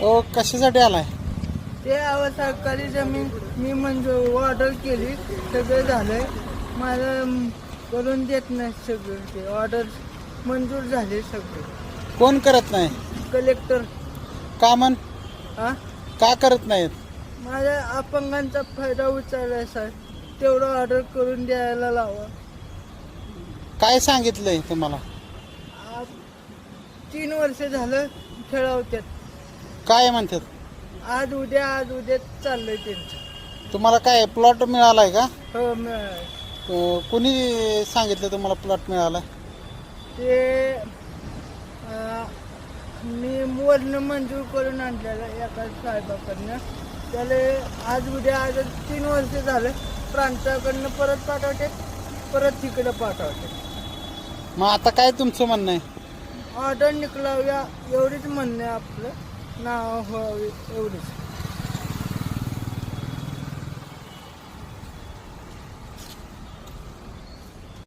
ओ कशासाठी आलाय? ते अहो सरकारी जमीन मी म्हणजे ऑर्डर केली सगळं झालंय. मला करून देत नाही सगळं ते ऑर्डर. मंजूर झाले सगळे. कोण करत नाही? कलेक्टर. का म्हण हा का करत नाहीत? माझ्या अपंगांचा फायदा उचललाय सर तेवढं ऑर्डर करून द्यायला लावा. काय सांगितलंय तुम्हाला? आ- तीन वर्ष झालं खेळवतात काय म्हणतात? आज उद्या आज उद्या चाललंय त्यांचं. तुम्हाला काय प्लॉट मिळालाय का? हो अं, कुणी सांगितलं तुम्हाला प्लॉट मिळाला ते अं, मी वर्ण मंजूर करून आणलेलं एका साहेबाकडनं. त्याला आज उद्या आज तीन वर्ष झालं. प्रांताकडनं परत पाठवते परत तिकडं पाठवते. मग आता काय तुमचं म्हणणं आहे? ऑर्डर निकलाव्या एवढीच म्हणणं आहे आपलं. now uh, it is.